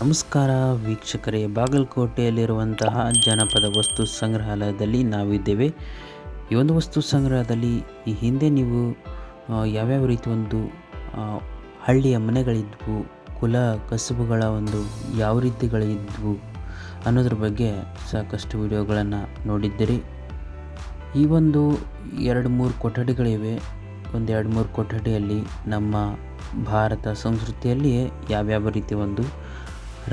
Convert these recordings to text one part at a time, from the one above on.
ನಮಸ್ಕಾರ ವೀಕ್ಷಕರೇ, ಬಾಗಲಕೋಟೆಯಲ್ಲಿರುವಂತಹ ಜನಪದ ವಸ್ತು ಸಂಗ್ರಹಾಲಯದಲ್ಲಿ ನಾವಿದ್ದೇವೆ. ಈ ಒಂದು ವಸ್ತು ಸಂಗ್ರಹದಲ್ಲಿ ಈ ಹಿಂದೆ ನೀವು ಯಾವ್ಯಾವ ರೀತಿ ಒಂದು ಹಳ್ಳಿಯ ಮನೆಗಳಿದ್ವು, ಕುಲ ಕಸುಬುಗಳ ಒಂದು ಯಾವ ರೀತಿಗಳಿದ್ವು ಅನ್ನೋದ್ರ ಬಗ್ಗೆ ಸಾಕಷ್ಟು ವಿಡಿಯೋಗಳನ್ನು ನೋಡಿದ್ದೀರಿ. ಈ ಒಂದು ಎರಡು ಮೂರು ಕೊಠಡಿಗಳಿವೆ. ಒಂದು ಎರಡು ಮೂರು ಕೊಠಡಿಯಲ್ಲಿ ನಮ್ಮ ಭಾರತ ಸಂಸ್ಕೃತಿಯಲ್ಲಿಯೇ ಯಾವ್ಯಾವ ರೀತಿ ಒಂದು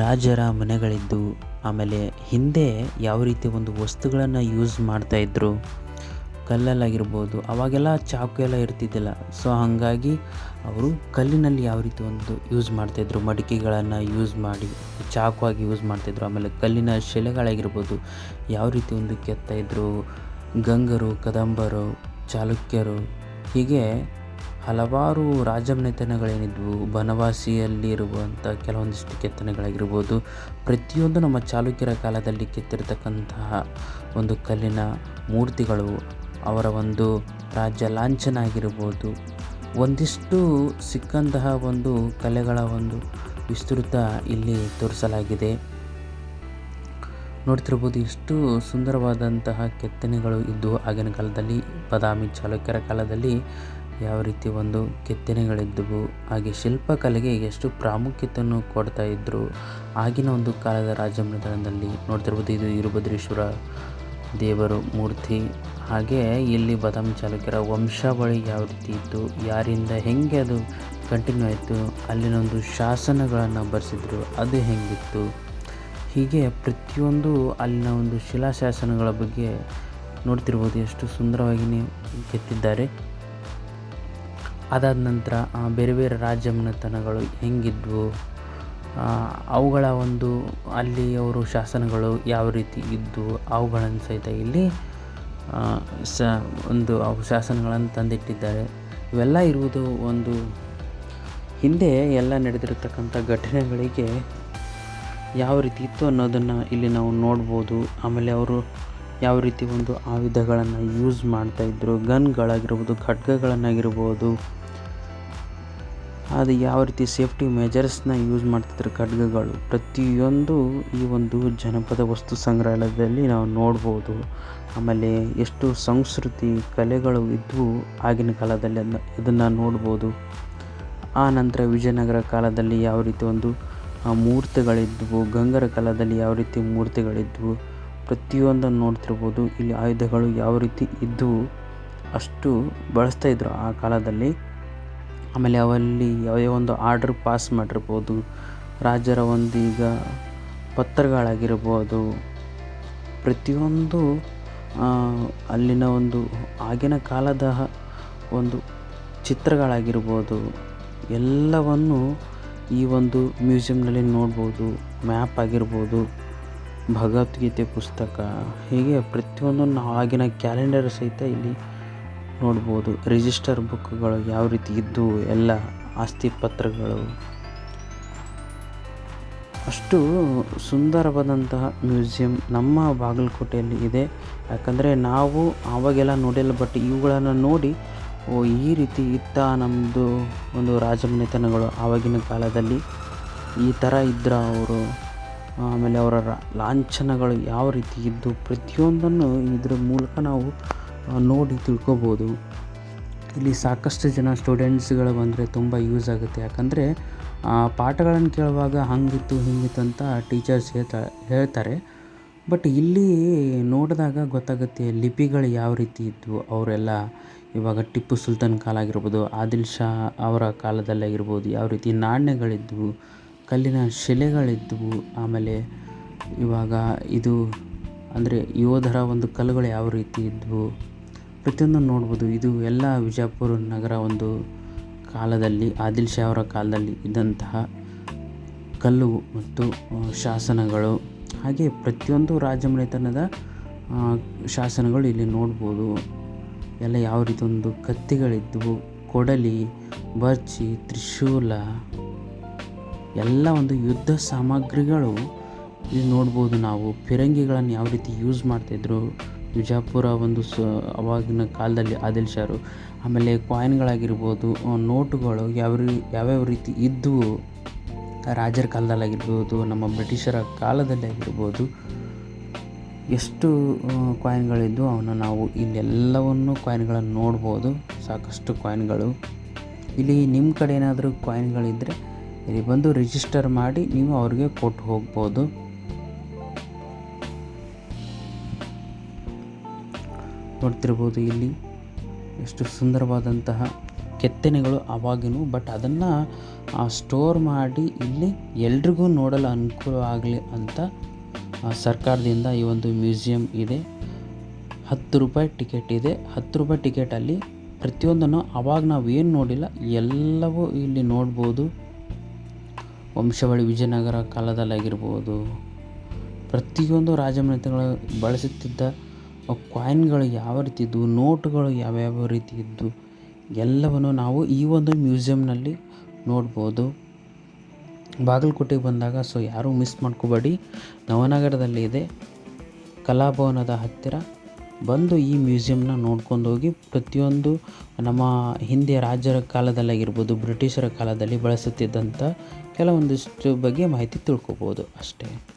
ರಾಜರ ಮನೆಗಳಿದ್ದು, ಆಮೇಲೆ ಹಿಂದೆ ಯಾವ ರೀತಿ ಒಂದು ವಸ್ತುಗಳನ್ನು ಯೂಸ್ ಮಾಡ್ತಾಯಿದ್ರು ಕಲ್ಲಲ್ಲಾಗಿರ್ಬೋದು, ಅವಾಗೆಲ್ಲ ಚಾಕು ಎಲ್ಲ ಇರ್ತಿದ್ದಿಲ್ಲ. ಸೊ ಹಾಗಾಗಿ ಅವರು ಕಲ್ಲಿನಲ್ಲಿ ಯಾವ ರೀತಿ ಒಂದು ಯೂಸ್ ಮಾಡ್ತಾಯಿದ್ರು ಮಡಿಕೆಗಳನ್ನು ಯೂಸ್ ಮಾಡಿ ಚಾಕು ಆಗಿ ಯೂಸ್ ಮಾಡ್ತಾಯಿದ್ರು ಆಮೇಲೆ ಕಲ್ಲಿನ ಶಿಲೆಗಳಾಗಿರ್ಬೋದು, ಯಾವ ರೀತಿ ಒಂದು ಕೆತ್ತಾಯಿದ್ರು ಗಂಗರು, ಕದಂಬರು, ಚಾಲುಕ್ಯರು, ಹೀಗೆ ಹಲವಾರು ರಾಜಮನೆತನಗಳೇನಿದ್ವು ಬನವಾಸಿಯಲ್ಲಿರುವಂಥ ಕೆಲವೊಂದಿಷ್ಟು ಕೆತ್ತನೆಗಳಾಗಿರ್ಬೋದು, ಪ್ರತಿಯೊಂದು ನಮ್ಮ ಚಾಲುಕ್ಯರ ಕಾಲದಲ್ಲಿ ಕೆತ್ತಿರತಕ್ಕಂತಹ ಒಂದು ಕಲ್ಲಿನ ಮೂರ್ತಿಗಳು, ಅವರ ಒಂದು ರಾಜ್ಯ ಲಾಂಛನ ಆಗಿರ್ಬೋದು ಒಂದಿಷ್ಟು ಸಿಕ್ಕಂತಹ ಒಂದು ಕಲೆಗಳ ಒಂದು ವಿಸ್ತೃತ ಇಲ್ಲಿ ತೋರಿಸಲಾಗಿದೆ. ನೋಡ್ತಿರ್ಬೋದು, ಎಷ್ಟು ಸುಂದರವಾದಂತಹ ಕೆತ್ತನೆಗಳು ಇದ್ದು ಆಗಿನ ಕಾಲದಲ್ಲಿ, ಬಾದಾಮಿ ಚಾಲುಕ್ಯರ ಕಾಲದಲ್ಲಿ ಯಾವ ರೀತಿ ಒಂದು ಕೆತ್ತನೆಗಳಿದ್ದವು, ಹಾಗೆ ಶಿಲ್ಪಕಲೆಗೆ ಎಷ್ಟು ಪ್ರಾಮುಖ್ಯತೆಯನ್ನು ಕೊಡ್ತಾ ಇದ್ದರು ಆಗಿನ ಒಂದು ಕಾಲದ ರಾಜಮನೆತನದಲ್ಲಿ. ನೋಡ್ತಿರ್ಬೋದು ಇದು ವೀರಭದ್ರೇಶ್ವರ ದೇವರು ಮೂರ್ತಿ. ಹಾಗೆ ಇಲ್ಲಿ ಬದಾಮಿ ಚಾಲುಕ್ಯರ ವಂಶಾವಳಿ ಯಾವ ರೀತಿ ಇತ್ತು, ಯಾರಿಂದ ಹೆಂಗೆ ಅದು ಕಂಟಿನ್ಯೂ ಆಯಿತು, ಅಲ್ಲಿನ ಒಂದು ಶಾಸನಗಳನ್ನು ಬರೆಸಿದ್ರು, ಅದು ಹೆಂಗಿತ್ತು? ಹೀಗೆ ಪ್ರತಿಯೊಂದು ಅಲ್ಲಿನ ಒಂದು ಶಿಲಾಶಾಸನಗಳ ಬಗ್ಗೆ ನೋಡ್ತಿರ್ಬೋದು ಎಷ್ಟು ಸುಂದರವಾಗಿ ಕೆತ್ತಿದ್ದಾರೆ. ಅದಾದ ನಂತರ ಬೇರೆ ಬೇರೆ ರಾಜಮನೆತನಗಳು ಹೆಂಗಿದ್ವು? ಅವುಗಳ ಒಂದು, ಅಲ್ಲಿ ಅವರು ಶಾಸನಗಳು ಯಾವ ರೀತಿ ಇದ್ದವು ಅವುಗಳನ್ನು ಸಹಿತ ಇಲ್ಲಿ ಸ, ಒಂದು ಅವು ಶಾಸನಗಳನ್ನು ತಂದಿಟ್ಟಿದ್ದಾರೆ. ಇವೆಲ್ಲ ಇರುವುದು ಒಂದು ಹಿಂದೆ ಎಲ್ಲ ನಡೆದಿರತಕ್ಕಂಥ ಘಟನೆಗಳಿಗೆ ಯಾವ ರೀತಿ ಇತ್ತು ಅನ್ನೋದನ್ನು ಇಲ್ಲಿ ನಾವು ನೋಡ್ಬೋದು. ಆಮೇಲೆ ಅವರು ಯಾವ ರೀತಿ ಒಂದು ಆಯುಧಗಳನ್ನು ಯೂಸ್ ಮಾಡ್ತಾಯಿದ್ರು ಗನ್ಗಳಾಗಿರ್ಬೋದು, ಖಡ್ಗಗಳನ್ನಾಗಿರ್ಬೋದು ಅದು ಯಾವ ರೀತಿ ಸೇಫ್ಟಿ ಮೆಜರ್ಸ್ನ ಯೂಸ್ ಮಾಡ್ತಿದ್ರು ಖಡ್ಗಗಳು. ಪ್ರತಿಯೊಂದು ಈ ಒಂದು ಜನಪದ ವಸ್ತು ಸಂಗ್ರಹಾಲಯದಲ್ಲಿ ನಾವು ನೋಡ್ಬೋದು. ಆಮೇಲೆ ಎಷ್ಟು ಸಂಸ್ಕೃತಿ ಕಲೆಗಳು ಇದ್ದವು ಆಗಿನ ಕಾಲದಲ್ಲಿ ಅದನ್ನ ಇದನ್ನು ನೋಡ್ಬೋದು. ಆ ನಂತರ ವಿಜಯನಗರ ಕಾಲದಲ್ಲಿ ಯಾವ ರೀತಿ ಒಂದು ಮೂರ್ತಿಗಳಿದ್ದವು ಗಂಗರ ಕಾಲದಲ್ಲಿ ಯಾವ ರೀತಿ ಮೂರ್ತಿಗಳಿದ್ವು, ಪ್ರತಿಯೊಂದನ್ನು ನೋಡ್ತಿರ್ಬೋದು. ಇಲ್ಲಿ ಆಯುಧಗಳು ಯಾವ ರೀತಿ ಇದ್ದವು ಅಷ್ಟು ಬಳಸ್ತಾಯಿದ್ರು ಆ ಕಾಲದಲ್ಲಿ. ಆಮೇಲೆ ಅವಲ್ಲಿ ಯಾವುದೇ ಒಂದು ಆರ್ಡ್ರ್ ಪಾಸ್ ಮಾಡಿರ್ಬೋದು. ರಾಜರ ಒಂದು ಈಗ ಪತ್ರಗಳಾಗಿರ್ಬೋದು. ಪ್ರತಿಯೊಂದು ಅಲ್ಲಿನ ಒಂದು ಆಗಿನ ಕಾಲದ ಒಂದು ಚಿತ್ರಗಳಾಗಿರ್ಬೋದು. ಎಲ್ಲವನ್ನು ಈ ಒಂದು ಮ್ಯೂಸಿಯಮ್ನಲ್ಲಿ ನೋಡ್ಬೋದು. ಮ್ಯಾಪ್ ಆಗಿರ್ಬೋದು. ಭಗವದ್ಗೀತೆ ಪುಸ್ತಕ, ಹೀಗೆ ಪ್ರತಿಯೊಂದನ್ನು ಆಗಿನ ಕ್ಯಾಲೆಂಡರ್ ಸಹಿತ ಇಲ್ಲಿ ನೋಡ್ಬೋದು. ರಿಜಿಸ್ಟರ್ ಬುಕ್ಗಳು ಯಾವ ರೀತಿ ಇದ್ದು ಎಲ್ಲ ಆಸ್ತಿ ಪತ್ರಗಳು. ಅಷ್ಟು ಸುಂದರವಾದಂತಹ ಮ್ಯೂಸಿಯಂ ನಮ್ಮ ಬಾಗಲಕೋಟೆಯಲ್ಲಿ ಇದೆ. ಯಾಕಂದರೆ ನಾವು ಆವಾಗೆಲ್ಲ ನೋಡಿಲ್ಲ, ಬಟ್ ಇವುಗಳನ್ನು ನೋಡಿ, ಓ, ಈ ರೀತಿ ಇತ್ತ ನಮ್ಮದು ಒಂದು ರಾಜಮನೆತನಗಳು ಆವಾಗಿನ ಕಾಲದಲ್ಲಿ. ಈ ಥರ ಇದ್ರ ಅವರು. ಆಮೇಲೆ ಅವರ ಲಾಂಛನಗಳು ಯಾವ ರೀತಿ ಇದ್ದು ಪ್ರತಿಯೊಂದನ್ನು ಇದ್ರ ಮೂಲಕ ನಾವು ನೋಡಿ ತಿಳ್ಕೊಬೋದು. ಇಲ್ಲಿ ಸಾಕಷ್ಟು ಜನ ಸ್ಟೂಡೆಂಟ್ಸ್ಗಳು ಬಂದರೆ ತುಂಬ ಯೂಸ್ ಆಗುತ್ತೆ. ಯಾಕಂದರೆ ಪಾಠಗಳನ್ನು ಕೇಳುವಾಗ ಹಂಗಿತ್ತು, ಹಿಂಗಿತ್ತು ಅಂತ ಟೀಚರ್ಸ್ ಹೇಳ್ತಾ, ಹೇಳ್ತಾರೆ. ಬಟ್ ಇಲ್ಲಿ ನೋಡಿದಾಗ ಗೊತ್ತಾಗುತ್ತೆ ಲಿಪಿಗಳು ಯಾವ ರೀತಿ ಇದ್ವು. ಅವರೆಲ್ಲ ಇವಾಗ ಟಿಪ್ಪು ಸುಲ್ತಾನ್ ಕಾಲ ಆಗಿರ್ಬೋದು, ಆದಿಲ್ ಶಾ ಅವರ ಕಾಲದಲ್ಲಾಗಿರ್ಬೋದು ಯಾವ ರೀತಿ ನಾಣ್ಯಗಳಿದ್ವು, ಕಲ್ಲಿನ ಶಿಲೆಗಳಿದ್ವು. ಆಮೇಲೆ ಇವಾಗ ಇದು ಅಂದರೆ ಯೋಧರ ಒಂದು ಕಲ್ಲುಗಳು ಯಾವ ರೀತಿ ಇದ್ವು. ಪ್ರತಿಯೊಂದು ನೋಡ್ಬೋದು. ಇದು ಎಲ್ಲ ವಿಜಯಪುರ ನಗರ ಒಂದು ಕಾಲದಲ್ಲಿ, ಆದಿಲ್ ಶಾ ಅವರ ಕಾಲದಲ್ಲಿ ಇದ್ದಂತಹ ಕಲ್ಲು ಮತ್ತು ಶಾಸನಗಳು. ಹಾಗೆ ಪ್ರತಿಯೊಂದು ರಾಜಮನೆತನದ ಶಾಸನಗಳು ಇಲ್ಲಿ ನೋಡ್ಬೋದು. ಎಲ್ಲ ಯಾವ ರೀತಿ ಒಂದು ಕತ್ತಿಗಳಿದ್ದವು ಕೊಡಲಿ, ಬರ್ಚಿ, ತ್ರಿಶೂಲ, ಎಲ್ಲ ಒಂದು ಯುದ್ಧ ಸಾಮಗ್ರಿಗಳು ಇಲ್ಲಿ ನೋಡ್ಬೋದು ನಾವು. ಫಿರಂಗಿಗಳನ್ನು ಯಾವ ರೀತಿ ಯೂಸ್ ಮಾಡ್ತಾಯಿದ್ರು ವಿಜಾಪುರ ಒಂದು ಸ, ಅವಾಗಿನ ಕಾಲದಲ್ಲಿ ಆದಿಲ್ ಶಾರು ಆಮೇಲೆ ಕಾಯಿನ್ಗಳಾಗಿರ್ಬೋದು ನೋಟುಗಳು ಯಾವ ಯಾವ್ಯಾವ ರೀತಿ ಇದ್ದವು ರಾಜರ ಕಾಲದಲ್ಲಾಗಿರ್ಬೋದು ನಮ್ಮ ಬ್ರಿಟಿಷರ ಕಾಲದಲ್ಲಿ ಆಗಿರ್ಬೋದು, ಎಷ್ಟು ಕಾಯಿನ್ಗಳಿದ್ದು ಅವನ್ನ ನಾವು ಇಲ್ಲೆಲ್ಲವನ್ನು ಕಾಯಿನ್ಗಳನ್ನು ನೋಡ್ಬೋದು, ಸಾಕಷ್ಟು ಕಾಯಿನ್ಗಳು ಇಲ್ಲಿ ನಿಮ್ಮ ಕಡೆ ಏನಾದರೂ ಕಾಯಿನ್ಗಳಿದ್ದರೆ ಇಲ್ಲಿ ಬಂದು ರಿಜಿಸ್ಟರ್ ಮಾಡಿ, ನೀವು ಅವ್ರಿಗೆ ಕೊಟ್ಟು ಹೋಗ್ಬೋದು. ನೋಡ್ತಿರ್ಬೋದು ಇಲ್ಲಿ. ಎಷ್ಟು ಸುಂದರವಾದಂತಹ ಕೆತ್ತನೆಗಳು ಆವಾಗಿನೂ ಬಟ್ ಅದನ್ನು ಸ್ಟೋರ್ ಮಾಡಿ ಇಲ್ಲಿ ಎಲ್ರಿಗೂ ನೋಡಲು ಅನುಕೂಲ ಆಗಲಿ ಅಂತ ಸರ್ಕಾರದಿಂದ ಈ ಒಂದು ಮ್ಯೂಸಿಯಂ ಇದೆ. ಹತ್ತು ರೂಪಾಯಿ ಟಿಕೆಟ್ ಇದೆ. ಹತ್ತು ರೂಪಾಯಿ ಟಿಕೆಟಲ್ಲಿ ಪ್ರತಿಯೊಂದನ್ನು ಅವಾಗ ನಾವು ಏನು ನೋಡಿಲ್ಲ, ಎಲ್ಲವೂ ಇಲ್ಲಿ ನೋಡ್ಬೋದು. ವಂಶಾವಳಿ ವಿಜಯನಗರ ಕಾಲದಲ್ಲಾಗಿರ್ಬೋದು. ಪ್ರತಿಯೊಂದು ರಾಜಮನೆತನಗಳು ಬಳಸುತ್ತಿದ್ದ ಕಾಯಿನ್ಗಳು ಯಾವ ರೀತಿ ಇದ್ದವು ನೋಟುಗಳು ಯಾವ್ಯಾವ ರೀತಿ ಇದ್ದವು ಎಲ್ಲವನ್ನು ನಾವು ಈ ಒಂದು ಮ್ಯೂಸಿಯಂನಲ್ಲಿ ನೋಡ್ಬೋದು. ಬಾಗಲಕೋಟೆಗೆ ಬಂದಾಗ ಸೊ ಯಾರೂ ಮಿಸ್ ಮಾಡ್ಕೋಬೇಡಿ. ನವನಗರದಲ್ಲಿ ಇದೆ, ಕಲಾಭವನದ ಹತ್ತಿರ. ಬಂದು ಈ ಮ್ಯೂಸಿಯಂನ ನೋಡ್ಕೊಂಡು ಹೋಗಿ, ಪ್ರತಿಯೊಂದು ನಮ್ಮ ಹಿಂದೆ ರಾಜರ ಕಾಲದಲ್ಲಾಗಿರ್ಬೋದು ಬ್ರಿಟಿಷರ ಕಾಲದಲ್ಲಿ ಬಳಸುತ್ತಿದ್ದಂಥ ಕೆಲವೊಂದಿಷ್ಟು ಬಗ್ಗೆ ಮಾಹಿತಿ ತಿಳ್ಕೊಬೋದು ಅಷ್ಟೇ.